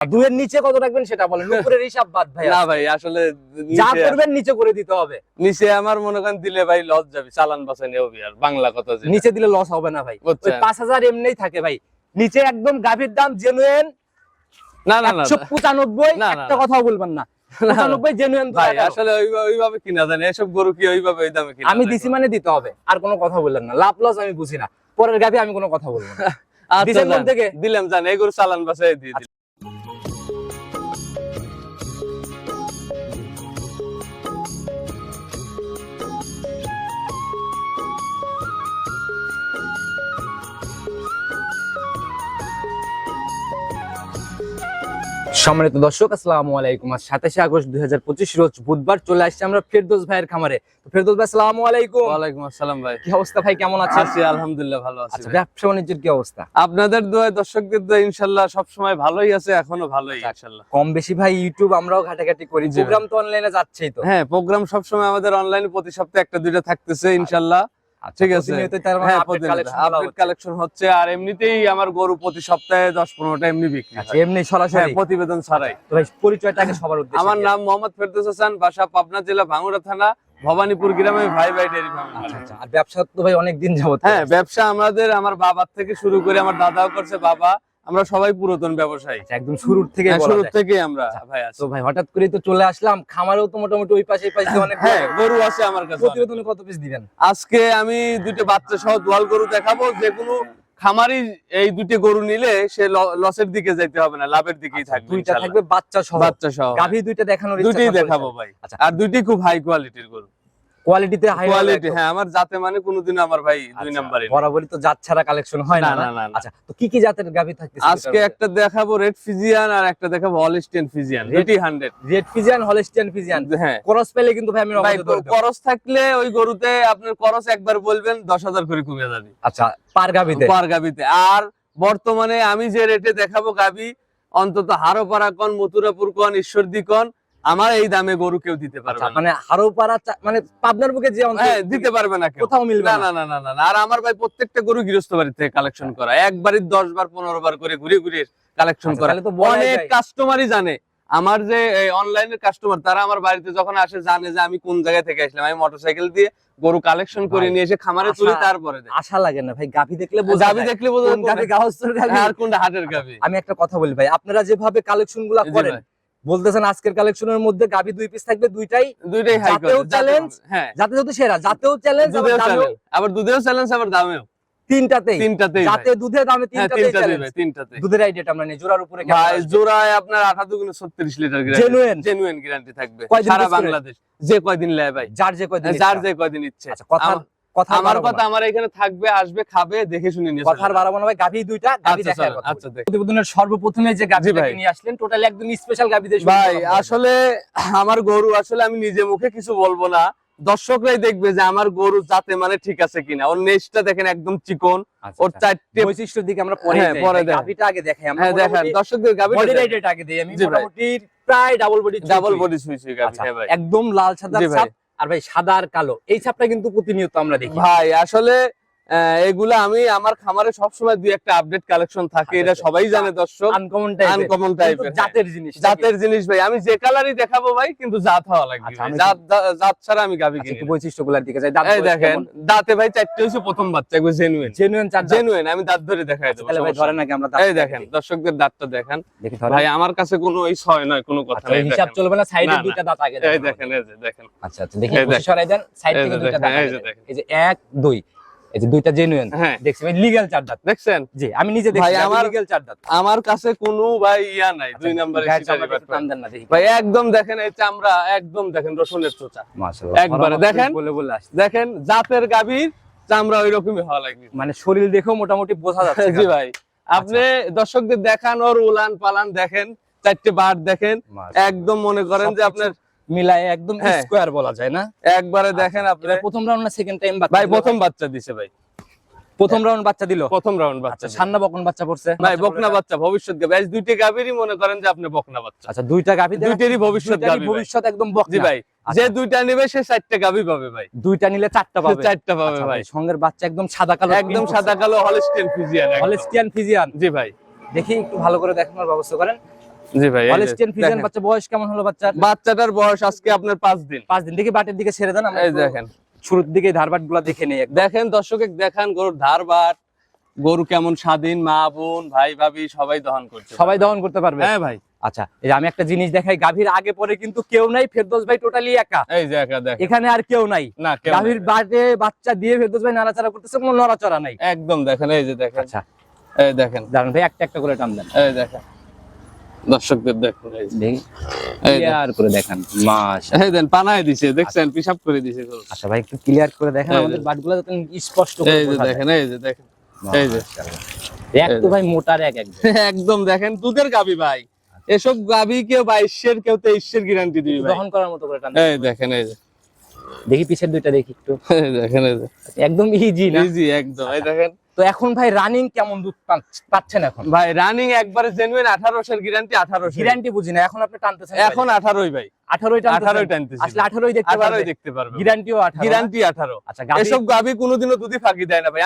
দুয়ের নিচে কত রাখবেন সেটা বলেন। উপরের হিসাব বাদ ভাই না ভাই আসলে যা করবেন নিচে করে দিতে হবে। নিচে আমার মনে করেন দিলে ভাই লস যাবে চালান আর বাংলা কথা। নিচে দিলে লস হবে না ভাই। ওই পাঁচ হাজার এমনিই থাকে ভাই। নিচে একদম গাভীর দাম জেনুয়েন না না না পঁচানব্বই একটা কথাও বলবেন না। পঁচানব্বই জেনুয়েন ভাই আসলে ওইভাবে ওইভাবে কিনা জানে এসব গরু কি ওইভাবে ওই দামে কিনা আমি দিছি মানে দিতে হবে আর কোনো কথা বললেন না। লাভ লস আমি বুঝি না। পরের গাভী আমি কোনো কথা বলব না। আচ্ছা? দিলাম জান এই গরু চালান বাসায় দিয়ে সম্মানিত দর্শক আসসালামু আলাইকুম। আজ সাতাশে আগস্ট দুই হাজার পঁচিশ রোজ বুধবার চলে আসছে আমরা ফেরদৌস ভাইয়ের খামারে। ফেরদৌস ভাই আসসালামু আলাইকুম। ওয়ালাইকুম আসসালাম ভাই। কি অবস্থা ভাই কেমন আছেন? আছি আলহামদুলিল্লাহ ভালো আছি আচ্ছা ব্যবসা বাণিজ্যের কি অবস্থা? আপনাদের দোয়ায় দর্শকদের দোয়ায় ইনশাল্লাহ সবসময় ভালোই আছে এখনও ভালোই। ইনশাল্লাহ। কম বেশি ভাই ইউটিউব আমরাও ঘাটাঘাটি করি। প্রোগ্রাম তো অনলাইনে যাচ্ছেই তো। হ্যাঁ প্রোগ্রাম সবসময় আমাদের অনলাইনে প্রতি সপ্তাহে একটা দুইটা থাকতেছে ইনশাল্লাহ। ঠিক আছে। তার মানে হ্যাঁ কালেকশন হচ্ছে। আর এমনিতেই আমার গরু প্রতি সপ্তাহে দশ পনেরোটা এমনি বিক্রি আচ্ছা এমনি হ্যাঁ সরাসরি প্রতিবেদন ছাড়াই। পরিচয়টাকে সবার উদ্দেশ্যে আমার নাম মোহাম্মদ ফেরদৌস হাসান বাসা পাবনা জেলা ভাঙ্গুড়া থানা ভবানীপুর গ্রামে ভাই ভাই ডেয়ারি ফার্ম। আচ্ছা, আচ্ছা। আর ব্যবসা তো ভাই অনেক দিন যাবত হ্যাঁ ব্যবসা আমাদের আমার বাবার থেকে শুরু করে আমার দাদাও করছে বাবা আমরা সবাই পুরাতন ব্যবসায়ী। আচ্ছা, একদম শুরুর থেকে হ্যাঁ, বলা শুরু থেকে আমরা ভাই আছি। তো ভাই হঠাৎ করে তো চলে আসলাম। খামারেও তো মোটামুটি ওই পাশে এই পাশে অনেক হ্যাঁ গরু আছে আমার কাছে। প্রতিবেদনে কত পিস দিবেন? আজকে আমি দুটো বাচ্চা সহ দোয়াল গরু দেখাবো। যে কোনো খামারি এই দুটি গরু নিলে সে লসের দিকে যাইতে হবে না লাভের দিকেই থাকবে আচ্ছা, দুইটা থাকবে বাচ্চা সহ। বাচ্চা সহ। গাভী দুইটা দেখানোর ইচ্ছা দুইটাই দেখাবো ভাই। আচ্ছা। আর দুইটাই খুব হাই কোয়ালিটির গরু। কোয়ালিটিতে হাই কোয়ালিটি হ্যাঁ আমার জাতে মানে আমার ভাই দুই। বরাবরই তো জাত ছাড়া কালেকশন হয় না না। আচ্ছা তো কি কি জাতের থাকতেছে আজকে একটা দেখাবো রেড ফিজিয়ান আর একটা দেখাবো Holstein Friesian red Friesian Holstein Friesian হ্যাঁ। ক্রস পেলে কিন্তু ভাই আমি করস থাকলে ওই গরুতে আপনার করস একবার বলবেন দশ হাজার করে কমে যাবে। আচ্ছা পার গাভীতে? পার গাবিতে আর বর্তমানে আমি যে রেটে দেখাবো গাবি অন্তত হারোপাড়া কন মথুরাপুর কন ঈশ্বরদী কন আমার এই দামে গরু কেউ দিতে পারবে আচ্ছা মানে হারোপাড়া মানে পাবনার বুকে যে হ্যাঁ দিতে পারবে না কোথাও মিলবে না না। না না। আর আমার ভাই প্রত্যেকটা গরু গৃহস্থ বাড়ি থেকে কালেকশন করা। একবারই দশ বার পনেরো বার করে ঘুরে ঘুরে কালেকশন আচ্ছা, করা। অনেক কাস্টমারই জানে। আমার যে অনলাইনের কাস্টমার তারা আমার বাড়িতে যখন আসে জানে যে আমি কোন জায়গা থেকে আসলাম। আমি মোটরসাইকেল দিয়ে গরু কালেকশন করে নিয়ে এসে খামারে তুলি তারপরে। আশা লাগে না। ভাই গাভী দেখলে যায়। দেখলে গাভী গাহস্থর গাভী? আর কোনটা হাটের গাবি আমি একটা কথা বলি ভাই। আপনারা যেভাবে কালেকশনগুলা করেন। বলতেছেন আজকের কালেকশনের মধ্যে গাভী দুই পিস থাকবে দুইটাই দুইটাই হাই জাতেও challenge, হ্যাঁ। যাতে যদি সেরা যাতেও চ্যালেঞ্জ দুধেও চ্যালেঞ্জ আবার দুধেও চ্যালেঞ্জ আবার দামেও। তিনটাতেই। তিনটাতেই। যাতে দুধে দামে হ্যাঁ তিনটাতেই চ্যালেঞ্জ ভাই তিনটাতেই। দুধের আইডিয়াটা আমরা নেই জোড়ার উপরে ভাই জোড়ায় আপনার আঠা দুগুণে ছত্রিশ লিটার Genuine? জেনুইন গ্যারান্টি থাকবে। সারা বাংলাদেশ। যে কয়দিন লেয় ভাই? যার যে কয়দিন যার যে কয়দিন ইচ্ছে। আচ্ছা কথা কথা আমার কথা আমার এখানে থাকবে আসবে খাবে দেখে শুনে নিয়ে কথার বাড়াবো না ভাই গাভী দুইটা গাভী আচ্ছা দেখার কথা আচ্ছা প্রতিবেদনের সর্বপ্রথমে যে গাভীটা ভাই। নিয়ে আসলেন টোটাল একদম স্পেশাল গাভী ভাই আসলে আমার গরু আসলে আমি নিজে মুখে কিছু বলব না। দর্শকরাই দেখবে যে আমার গরু যাতে মানে ঠিক আছে কিনা। ওর নেচটা দেখেন একদম চিকন ওর চারটে বৈশিষ্ট্যের দিকে আমরা পরে হ্যাঁ, পরে দেখেন। গাভীটা আগে দেখাই। আমরা হ্যাঁ দেখেন দর্শকদের গাবি বডি আগে দেই। আমি মোটামুটি প্রায় ডাবল বডি ডাবল বডি সুই সুই গাবি আচ্ছা, হ্যাঁ ভাই। একদম লাল সাদা। ছাপ আর ভাই সাদা আর কালো এই ছাপটা কিন্তু প্রতিনিয়ত আমরা দেখি। ভাই আসলে এগুলা আমি আমার খামারে সবসময় দুই একটা আপডেট কালেকশন থাকে এটা আচ্ছা, সবাই জানে দর্শক। আনকমন টাইপের আনকমন টাইপের জাতের জিনিস জাতের জিনিস ভাই। আমি যে কালারই দেখাবো ভাই কিন্তু জাত হওয়া লাগবে আচ্ছা, জাত জাত ছাড়া আমি গাবি আচ্ছা, কিনি। বৈশিষ্ট্যগুলোর দিকে যাই। দাঁত দেখেন দাঁতে ভাই চারটে হচ্ছে প্রথম বাচ্চা এগুলো জেনুইন জেনুইন চার জেনুইন আমি দাঁত ধরে দেখাই দেবো তাহলে ভাই ধরেন নাকি আমরা এই দেখেন দর্শকদের দাঁতটা দেখেন। ভাই আমার কাছে কোনো এই ছয় নয় কোনো কথা আচ্ছা, নেই হিসাব দেখেন। চলবে না সাইডে। দুইটা দাঁত আগে এই দেখেন। দেখেন এই যে দেখেন। আচ্ছা আচ্ছা দেখি দেখেন। সরাই দেন সাইড থেকে দুইটা দাঁত এই যে দেন। দেখেন। এই যে এক দুই এই যে দুইটা জেনুইন দেখছি ভাই লিগ্যাল চার দাঁত। দেখছেন? জি আমি নিজে দেখছি আমার আমার- লিগ্যাল চার দাঁত। আমার কাছে কোনো ভাই ইয়া নাই দুই নম্বরে গায়ের চামড়াটা একটু টান দেন না দেখি। ভাই একদম দেখেন এই চামড়া একদম দেখেন রসুনের চোচা। মাশাআল্লাহ। একবারে দেখেন। বলে বলে আসছে। দেখেন জাতের গাভীর চামড়া ওই রকমই হওয়া লাগবে। মানে শরীর দেখেও মোটামুটি বোঝা যাচ্ছে জি ভাই। আপনি দর্শকদের দেখান ওর উলান পালান দেখেন চারটে বার দেখেন একদম মনে করেন যে আপনার মিলায় একদম হ্যাঁ। স্কোয়ার বলা যায় না? একবারে দেখেন আপনি প্রথম রাউন্ড না সেকেন্ড টাইম ভাই প্রথম বাচ্চা দিছে ভাই। প্রথম রাউন্ড বাচ্চা দিল? প্রথম রাউন্ড বাচ্চা আচ্ছা সান্না বকন বাচ্চা পড়ছে। ভাই বকনা বাচ্চা ভবিষ্যৎ আজ দুইটা মনে করেন যে আপনি বকনা বাচ্চা। আচ্ছা দুইটা দুইটারই ভবিষ্যৎ ভবিষ্যৎ একদম জি বকনা ভাই আচ্ছা। যে দুইটা নেবে সে চারটা গাভী পাবে ভাই। দুইটা নিলে চারটা পাবে। চারটা পাবে আচ্ছা ভাই। সঙ্গের বাচ্চা একদম সাদা কালো। একদম সাদা কালো হলস্টেন ফিজিয়ান। হলিস্টিয়ান ফিজিয়ান জি ভাই। দেখি একটু ভালো করে দেখানোর ব্যবস্থা করেন। জি ভাই হলস্টেন ফ্রিজিয়ান বাচ্চা বয়স কেমন হলো বাচ্চার? বাচ্চাটার বয়স আজকে আপনার পাঁচ দিন। পাঁচ দিন। দেখি বাটের দিকে ছেড়ে দেন আমরা এই দেখেন। শুরুর দিকে ধারবাটগুলা দেখে নেই দেখেন দর্শকে দেখান গরুর ধার বাট গরু কেমন স্বাধীন মা বোন ভাই ভাবি সবাই দহন করছে। সবাই দহন করতে পারবে। হ্যাঁ ভাই। আচ্ছা এই আমি একটা জিনিস দেখাই গাভীর আগে পরে কিন্তু কেউ নাই ফেরদোস ভাই টোটালি একা। এই যে একা দেখেন। এখানে আর কেউ নাই। না গাভীর। বাটে বাচ্চা দিয়ে ফেরদৌস ভাই নাড়াচাড়া করতেছে কোনো নড়াচড়া নাই। একদম দেখেন এই যে দেখেন। আচ্ছা। এই দেখেন। দাঁড়ান ভাই একটা একটা করে টান দেন। এই দেখেন। দর্শকদের দেখুন। ক্লিয়ার করে দেখান মাশা এই দেন পানায় দিছে দেখছেন করে দিছে আচ্ছা ভাই একটু ক্লিয়ার করে দেখেন আমাদের বাটগুলো স্পষ্ট করে এই যে দেখেন এই যে দেখেন এই যে। এক তো ভাই মোটার এক একদম। একদম দেখেন দুধের গাবি ভাই। এসব গাবি কেউ বাইশের কেউ তেইশের গ্যারান্টি দিবি দহন করার মতো করে এই দেখেন এই যে। দেখি পিছের দুইটা দেখি একটু। দেখেন এই যে। একদম ইজি না? ইজি একদম এই দেখেন। তো এখন ভাই রানিং কেমন দুধ পাচ্ছেন এখন? ভাই রানিং একবারে জেনুইন আঠারোশের গ্যারান্টি আঠারোশো গ্যারান্টি বুঝি না এখন আপনি টানতেছেন এখন আঠারোই ভাই। আঠারো আচ্ছা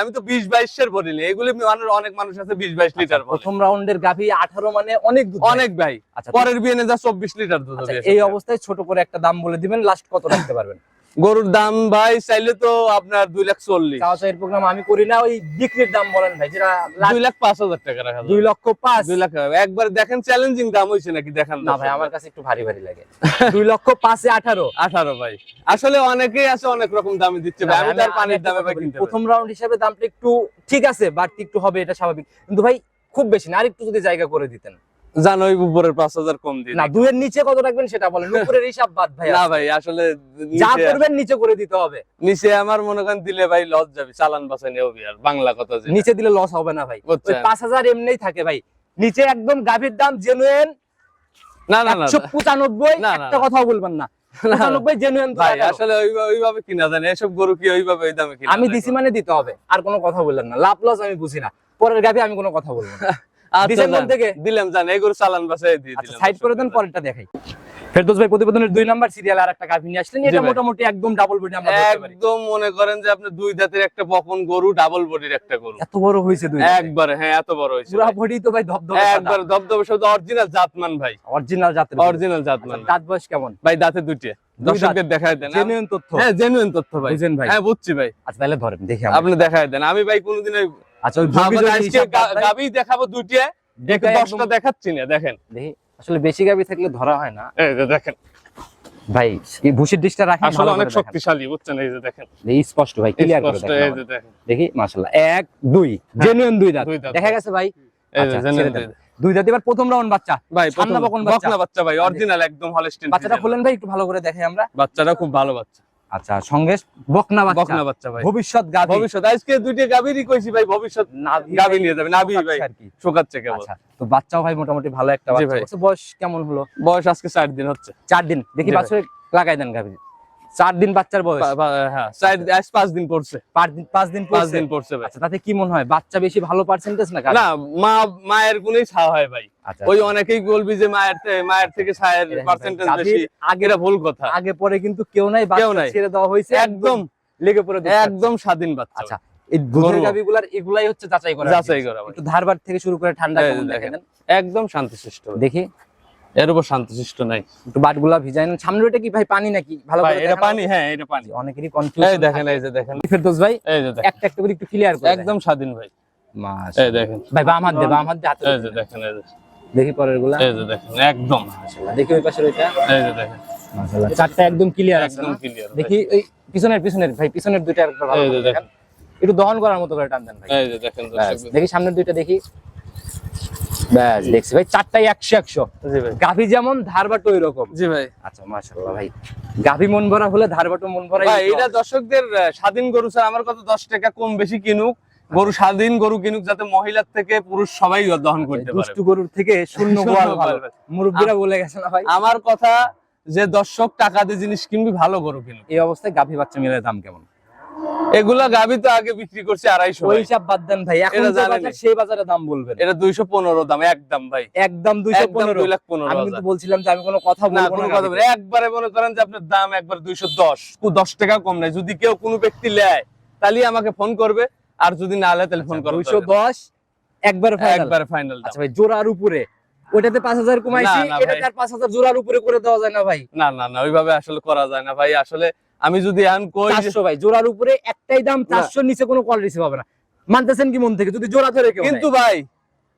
আমি তো বিশ বাইশের বলিনি এগুলি অনেক মানুষ আছে বিশ বাইশ লিটার প্রথম রাউন্ডের গাভী আঠারো মানে অনেক অনেক ভাই। আচ্ছা পরের বিয়ে যা চব্বিশ লিটার দুধ আচ্ছা, এই অবস্থায় ছোট করে একটা দাম বলে দিবেন লাস্ট কত রাখতে পারবেন? গরুর দাম ভাই চাইলে তো আপনার দুই লাখ চল্লিশ। প্রোগ্রাম আমি করি না ওই বিক্রির দাম বলেন ভাই যেটা দুই লাখ পাঁচ হাজার টাকা রাখা দুই লক্ষ পাঁচ। দুই লাখ একবার দেখেন চ্যালেঞ্জিং দাম হয়েছে নাকি দেখান না ভাই আমার কাছে একটু ভারী ভারী লাগে। দুই লক্ষ পাঁচে আঠারো। আঠারো ভাই। আসলে অনেকেই আছে অনেক রকম দামে দিচ্ছে ভাই। আমি তার পানির দামে ভাই কিনতে প্রথম রাউন্ড হিসাবে দামটা একটু ঠিক আছে বাড়তি একটু হবে এটা স্বাভাবিক। কিন্তু ভাই খুব বেশি না আরেকটু যদি জায়গা করে দিতেন। জানো উপরের পাঁচ হাজার কম দিয়ে না দুয়ের নিচে কত রাখবেন সেটা বলেন। উপরের হিসাব বাদ ভাই না ভাই আসলে যা করবেন নিচে করে দিতে হবে। নিচে আমার মনে করেন দিলে ভাই লস যাবে চালান বাসা নেও আর বাংলা কথা। নিচে দিলে লস হবে না ভাই। পাঁচ হাজার এমনিই থাকে ভাই। নিচে একদম গাভীর দাম জেনুয়েন না না না পঁচানব্বই একটা কথাও বলবেন না। জেনুয়েন ভাই আসলে ওইভাবে ওইভাবে কিনা জানে এসব গরু ওইভাবে ওই দামে আমি দিছি মানে দিতে হবে আর কোনো কথা বললেন না। লাভ লস আমি বুঝি না। পরের গাভী আমি কোনো কথা বলব না। আচ্ছা, দিছেন কোন যান। থেকে? দিলাম জান এই গরু চালান বাসায় দিয়ে আচ্ছা দিলাম সাইড করে দেন পরেরটা দেখাই। ফেরদৌস ভাই প্রতিবেদনের দুই নাম্বার সিরিয়াল আর একটা গাভী নিয়ে আসলেন এটা মোটামুটি একদম ডাবল বডি আমরা একদম মনে করেন যে আপনি দুই দাঁতের একটা বকন গরু ডাবল বডির একটা গরু। এত বড় হয়েছে দুই একবারে হ্যাঁ এত বড় হয়েছে পুরা বডি তো ভাই ধবধবে একবার দবদবে শুধু অরিজিনাল জাতমান ভাই। অরিজিনাল জাতের অরিজিনাল জাতমান আচ্ছা, দাঁত বয়স কেমন? ভাই দাঁতে দুইটা। দুই দর্শকদের দেখায় দেন। জেনুইন তথ্য। হ্যাঁ জেনুইন তথ্য ভাই। ভাই। হ্যাঁ বুঝছি ভাই। আচ্ছা তাহলে ধরেন দেখি আপনি দেখায় দেন। আমি ভাই কোনোদিন আচ্ছা ওই আবার ভবিষ্যৎ আজকে হিসাব বাদ গা- ভাই। গাবি দেখাবো দুইটা দুইটা দশটা দেখাচ্ছি না দেখেন। আসলে বেশি গাবি থাকলে ধরা হয় না। এই যে দেখেন। ভাই এই ভুসির ডিশটা রাখেন আসলে অনেক শক্তিশালী বুঝছেন? এই যে দেখেন। দেখি স্পষ্ট ভাই ক্লিয়ার করে দেখেন এই আমাদের। যে দেখেন। দেখি মাশাআল্লাহ এক দুই জেনুইন দুই দাঁত। দেখা গেছে ভাই? আচ্ছা। দুই দাঁত। এবার প্রথম রাউন্ড বাচ্চা। ভাই প্রথম বাচ্চা। বকনা বাচ্চা ভাই অরিজিনাল একদম হলস্টিন বাচ্চাটা খুলেন ভাই একটু ভালো করে দেখাই আমরা। বাচ্চাটা খুব ভালো বাচ্চা। আচ্ছা সঙ্গে বকনা বাচ্চা। বকনা বাচ্চা ভাই। ভবিষ্যৎ গাবি ভবিষ্যৎ আজকে দুইটা গাবিরই কইছি ভাই ভবিষ্যৎ গাবি নিয়ে যাবে নাবি ভাই। আর কি। শোকাচ্ছে কেবল। আচ্ছা তো বাচ্চাও ভাই মোটামুটি ভালো একটা বাচ্চা। বয়স কেমন হলো? বয়স আজকে 4 দিন হচ্ছে। 4 দিন। দেখি বাচ্চা লাগাই দেন গাভী চার দিন বাচ্চার বয়স। হ্যাঁ পাঁচ দিন পড়ছে। পাঁচ দিন পাঁচ দিন পাঁচ পড়ছে। দিন পড়ছে আচ্ছা তাতে কি মনে হয়? বাচ্চা বেশি ভালো পার্সেন্টেজ না? না মা মায়ের গুণেই ছাওয়া হয় ভাই। আচ্ছা ওই অনেকেই বলবি যে মায়ের মায়ের থেকে ছায়ের পার্সেন্টেজ বেশি। আগে ভুল কথা। আগে পরে কিন্তু কেউ নাই কেউ নাই। ছেড়ে দেওয়া হয়েছে। একদম লেগে পড়ে একদম স্বাধীন বাচ্চা। আচ্ছা এই দুধের গরু। এগুলাই হচ্ছে যাচাই করা। যাচাই করা। একটু ধারবার থেকে শুরু করে ঠান্ডা দেখেন। দেখেন। একদম শান্তশিষ্ট। দেখি। এর উপর শান্তশিষ্ট নাই। একটু বাটগুলা ভিজাই নেন। সামনে ওটা কি ভাই পানি নাকি? ভালো করে এটা পানি হ্যাঁ এটা পানি? অনেকেরই এই কনফিউজ দেখেন এই যে দেখেন। ফেরদৌস ভাই এই যে দেখেন। একটা একটা করে একটু ক্লিয়ার করে একদম স্বাধীন ভাই। মাশাআল্লাহ। এই দেখেন। ভাই বাম হাত দে বাম হাত দে হাতে এই যে দেখেন এই যে। দেখি পরেরগুলা এই যে দেখেন একদম। মাশাআল্লাহ দেখি ওই পাশের ওইটা। এই যে দেখেন। মাশাআল্লাহ চারটা একদম ক্লিয়ার একদম ক্লিয়ার দেখি এই পিছনের পিছনের ভাই পিছনের দুইটা একবার ভালো এই যে দেখেন। দেখেন। একটু দহন করার মতো করে টান দেন ভাই। এই যে দেখেন দেখি সামনের দুইটা দেখি। ব্যাস দেখছি ভাই চারটাই একশো একশো। গাভী যেমন ধারবাটো ওই রকম জি ভাই। আচ্ছা মাশাআল্লাহ ভাই। গাভী মন ভরা হলে ধারবাটো মন ভরা এটা দর্শকদের স্বাধীন গরু স্যার আমার কত দশ টাকা কম বেশি কিনুক? গরু স্বাধীন গরু কিনুক যাতে মহিলার থেকে পুরুষ সবাই দহন করতে পারে। দুষ্টু গরুর থেকে শূন্য শূন্য গোয়াল ভালো। মুরব্বীরা বলে গেছে না ভাই? আমার কথা যে দর্শক টাকা দিয়ে জিনিস কিনবি ভালো গরু কিনুক। এই অবস্থায় গাভী বাচ্চা মিলের দাম কেমন? এগুলা গাবি তো আগে বিক্রি করছে আড়াইশো ওই। হিসাব বাদ দেন ভাই। এখন সেই বাজারে দাম বলবেন। এটা দুইশো পনেরো দাম একদম ভাই। একদম দুইশো পনেরো। দুই লাখ পনেরো আমি কিন্তু বলছিলাম যে আমি কোনো কথা বলব না কথা একবারে মনে করেন যে আপনার দাম একবার দুইশো দশ। দশ টাকা কম নাই। যদি কেউ কোনো ব্যক্তি নেয় তাহলে আমাকে ফোন করবে। আর যদি না নেয় তাহলে ফোন করবে দুইশো দশ একবার ফাইনাল একবারে ফাইনাল আচ্ছা ভাই জোড়ার উপরে। ওইটাতে পাঁচ হাজার কমাইছি এটাতে আর পাঁচ হাজার জোড়ার উপরে করে দেওয়া যায় না ভাই। না না না ওইভাবে আসলে করা যায় না ভাই। আসলে আমি যদি এখন কই যে- চারশো ভাই জোড়ার উপরে একটাই দাম চারশোর নিচে কোনো রিসিভ হবে না। মানতেছেন কি মন থেকে? যদি জোড়া ধরে কেউ কিন্তু ভাই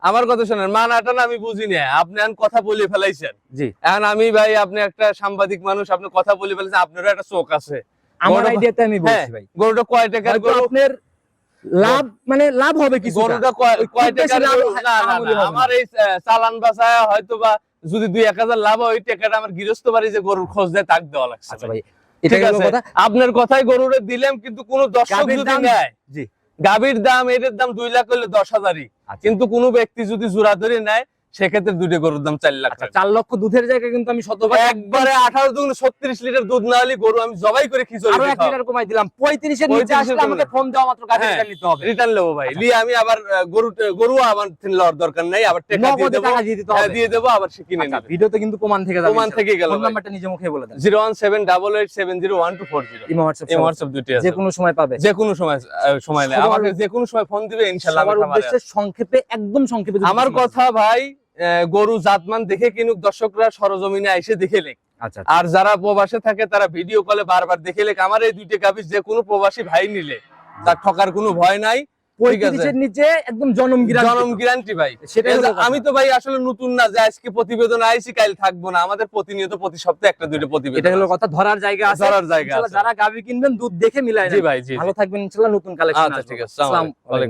আমার কথা শোনেন মানাটা না আমি বুঝি না। আপনি এখন কথা বলে ফেলাইছেন। জি। এখন আমি ভাই আপনি একটা সাংবাদিক মানুষ আপনি কথা বলে ফেলেছেন আপনারও একটা চোখ আছে। আমার গরুটা- আইডিয়াতে আমি হ্যাঁ, বলছি ভাই। গরুটা কয় টাকার গরু? আপনার লাভ মানে লাভ হবে কিছু গরুটা কয়- টাকার না। আমার এই চালান বাসায় হয়তো বা যদি দুই এক হাজার লাভ হয় টাকাটা আমার গৃহস্থ বাড়ি যে গরুর খোঁজ দেয় তাক দেওয়া লাগছে আচ্ছা ভাই। ঠিক আছে। আপনার কথাই গরুরে দিলাম কিন্তু কোন দর্শক যদি নেয় জি। গাভীর দাম এটার দাম দুই লাখ হলে দশ হাজারই। আচ্ছা। কিন্তু কোনো ব্যক্তি যদি জোড়া ধরে নেয় সেক্ষেত্রে দুটো গরুর দাম চার লাখ আচ্ছা চার লক্ষ দুধের জায়গায় কিন্তু আমি শতভাগ একবারে আঠারো দুগুণ ছত্রিশ লিটার দুধ না হলে গরু আমি জবাই করে খিচুড়ি আরও এক লিটার কমাই দিলাম। পঁয়ত্রিশের নিচে আসলে আমাকে ফোন দেওয়া মাত্র হ্যাঁ। নিতে হবে। রিটার্ন নেব ভাই। আচ্ছা। নিয়ে আমি আবার গরু গরু আমার লওয়ার দরকার নাই আবার টাকা দিয়ে দেবো। দিয়ে দিতে হ্যাঁ, হবে। দিয়ে দেবো আবার সে কিনে আচ্ছা, নেবে। ভিডিওতে কিন্তু প্রমাণ থেকে যাবে। প্রমাণ থেকে গেল ফোন নাম্বারটা নিজে মুখে বলে দেন। Zero one seven double eight seven zero one two four zero. Imo WhatsApp এই সব দুটি আছে। যে কোনো সময় পাবে। যে কোনো সময় সময় নেই আমাকে যে কোনো সময় ফোন দিবে ইনশাল্লাহ আমি সবার সংক্ষেপে একদম সংক্ষেপে আমার কথা ভাই গরু জাতমান দেখে কিনুক দর্শকরা সরজমিনে এসে দেখে লেখ আচ্ছা আর যারা প্রবাসে থাকে তারা ভিডিও কলে বারবার দেখে লেখ আমার এই দুইটা কাপিস যে কোনো প্রবাসী ভাই নিলে তার ঠকার কোনো ভয় নাই। নিচে একদম জনম জনম গ্যারান্টি ভাই। আমি তো ভাই আসলে নতুন না যে আজকে প্রতিবেদন আইছি কাল থাকব না। আমাদের প্রতিনিয়ত প্রতি সপ্তাহে একটা দুইটা প্রতিবেদন এটা হলো কথা ধরার জায়গা আছে। ধরার জায়গা আছে। যারা গাভী কিনবেন দুধ দেখে মিলাই জি ভাই জি। ভালো থাকবেন ইনশাআল্লাহ নতুন কালেকশন আচ্ছা ঠিক আছে আসসালামু আলাইকুম। ওয়ালাইকুম